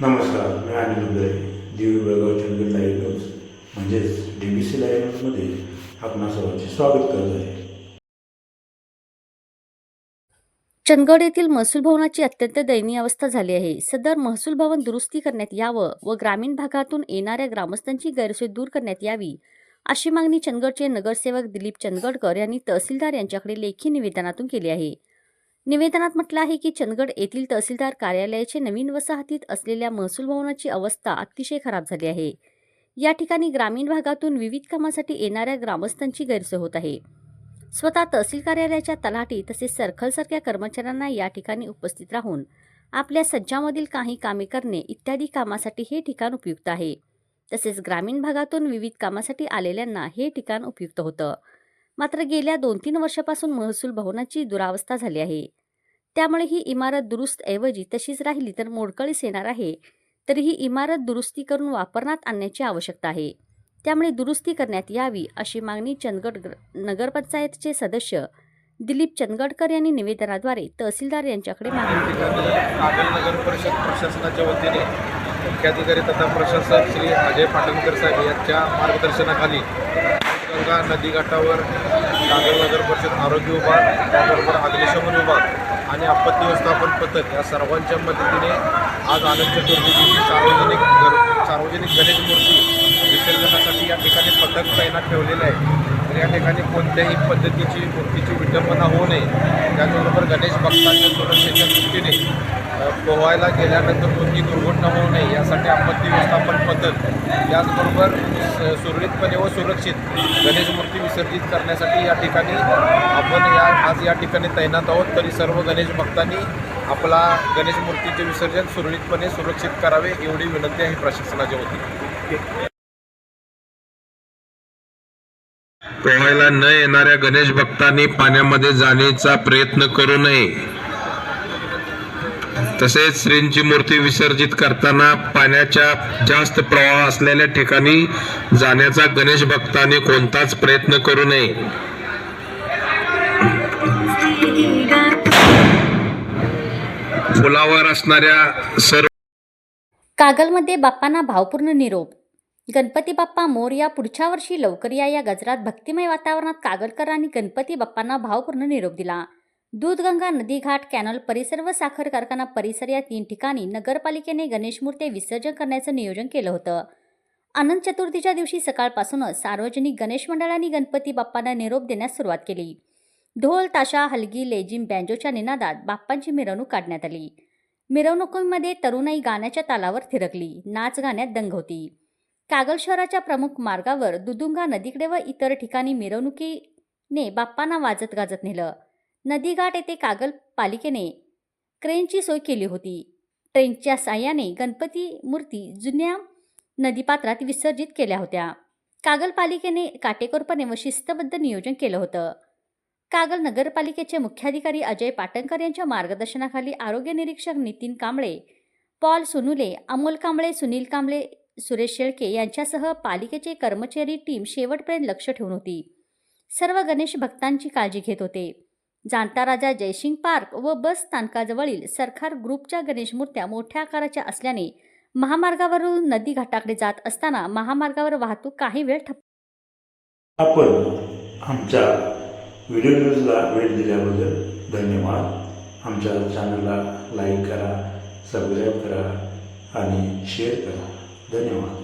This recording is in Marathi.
नमस्कार मी अनिल उदय दिवी बेळगाव चंदगड लाईव्ह न्यूज म्हणजेच डी बी सी लाईव्ह न्यूजमध्ये आपणा सर्वांचे स्वागत करत आहे. चंदगड येथील महसूल भवनाची अत्यंत दयनीय अवस्था झाली आहे. सदर महसूल भवन दुरुस्ती करण्यात यावं व ग्रामीण भागातून येणाऱ्या ग्रामस्थांची गैरसोय दूर करण्यात यावी अशी मागणी चंदगडचे नगरसेवक दिलीप चंदगडकर यांनी तहसीलदार यांच्याकडे लेखी निवेदनातून केली आहे. निवेदनात म्हटलं आहे की चंदगड येथील तहसीलदार कार्यालयाचे नवीन वसाहतीत असलेल्या महसूल भवनाची अवस्था अतिशय खराब झाली आहे. या ठिकाणी ग्रामीण भागातून विविध कामासाठी येणाऱ्या ग्रामस्थांची गैरसोय होत आहे. स्वतः तहसील कार्यालयाच्या तलाठी तसेच सर्कलसारख्या कर्मचाऱ्यांना या ठिकाणी उपस्थित राहून आपल्या सज्जामधील काही कामे करणे इत्यादी कामासाठी हे ठिकाण उपयुक्त आहे. तसेच ग्रामीण भागातून विविध कामासाठी आलेल्यांना हे ठिकाण उपयुक्त होतं. मात्र गेल्या दोन तीन वर्षापासून महसूल भवनाची दुरावस्था झाली आहे. त्यामुळे ही इमारत दुरुस्त ऐवजी तशीच राहिली तर मोडकळीस येणार आहे. तरी ही इमारत दुरुस्ती करून वापरण्यात आणण्याची आवश्यकता आहे. त्यामुळे दुरुस्ती करण्यात यावी अशी मागणी चंदगड नगरपंचायतचे सदस्य दिलीप चंदगडकर यांनी निवेदनाद्वारे तहसीलदार यांच्याकडे मागणी केली. नगर परिषद प्रशासनाच्या वतीने मुख्याधिकारी तथा प्रशासक श्री अजय पाटणकर साहेब यांच्या मार्गदर्शनाखाली गंगा नदीघाटावर कागल नगर परिषद आरोग्य विभाग त्याबरोबर अग्निशमन विभाग आणि आपत्ती व्यवस्थापन पथक या सर्वांच्या मदतीने आज आनंद चतुर्थी दिवशी सार्वजनिक सार्वजनिक गणेश मूर्ती विसर्जनासाठी या ठिकाणी पथक तैनात ठेवलेलं आहे. या ठिकाणी कोणत्याही पद्धतीची मूर्तीची विटंबना होऊ नये. त्याचबरोबर गणेश भक्तांच्या सुरक्षेच्या दृष्टीने पोहायला गेल्यानंतर कोणती दुर्घटना होऊ नये यासाठी आपत्ती व्यवस्थापन पद्धत त्याचबरोबर स- सुरळीतपणे व सुरक्षित गणेश मूर्ती विसर्जित करण्यासाठी या ठिकाणी आपण या आज या ठिकाणी तैनात आहोत. तरी सर्व गणेश भक्तांनी आपला गणेश मूर्तीचे विसर्जन सुरळीतपणे सुरक्षित करावे एवढी विनंती आहे प्रशासनाच्या वतीने. पोहायला न येणाऱ्या गणेश भक्तांनी पाण्यामध्ये जाण्याचा प्रयत्न करू नये. तसेच श्रींची मूर्ती विसर्जित करताना पाण्याच्या जास्त प्रवाह असलेल्या ठिकाणी जाण्याचा गणेश भक्तांनी कोणताच प्रयत्न करू नये. पुलावर असणाऱ्या सर्व कागलमध्ये बाप्पांना भावपूर्ण निरोप गणपती बाप्पा मोरया पुढच्या वर्षी लवकर या या गजरात भक्तिमय वातावरणात कागलकरांनी गणपती बाप्पांना भावपूर्ण निरोप दिला. दूधगंगा नदीघाट कॅनल परिसर व साखर कारखाना परिसर या तीन ठिकाणी नगरपालिकेने गणेश मूर्ती विसर्जन करण्याचं नियोजन केलं होतं. अनंत चतुर्थीच्या दिवशी सकाळपासूनच सार्वजनिक गणेश मंडळांनी गणपती बाप्पांना निरोप देण्यास सुरुवात केली. ढोल ताशा हलगी लेझिम बँजोच्या निनादात बाप्पांची मिरवणूक काढण्यात आली. मिरवणुकीमध्ये तरुणाई गाण्याच्या तालावर थिरकली. नाच गाण्यात दंग होती. कागल शहराच्या प्रमुख मार्गावर दुदुंगा नदीकडे व इतर ठिकाणी मिरवणुकीने बाप्पांना वाजत गाजत नेलं. नदीघाट येथे कागल पालिकेने क्रेनची सोय केली होती. ट्रेनच्या साह्याने गणपती मूर्ती जुन्या नदीपात्रात विसर्जित केल्या होत्या. कागल पालिकेने काटेकोरपणे व शिस्तबद्ध नियोजन केलं होतं. कागल नगरपालिकेचे मुख्याधिकारी अजय पाटणकर यांच्या मार्गदर्शनाखाली आरोग्य निरीक्षक नितीन कांबळे पॉल सुनुले अमोल कांबळे सुनील कांबळे सुरेश शेळके यांच्यासह पालिकेचे कर्मचारी टीम शेवटपर्यंत लक्ष ठेवून होती. सर्व गणेश भक्तांची काळजी घेत होते. जाणता राजा जयसिंग पार्क व बस स्थानकाजवळील सरकार ग्रुपच्या गणेश मूर्त्या मोठ्या आकाराच्या असल्याने महामार्गावरून नदी घाटाकडे जात असताना महामार्गावर वाहतूक काही वेळ ठप्प आपण आमच्या व्हिडिओ न्यूजला वेळ दिल्याबद्दल धन्यवाद. आमच्या चॅनलला लाईक करा सबस्क्राईब करा आणि शेअर करा. धन्यवाद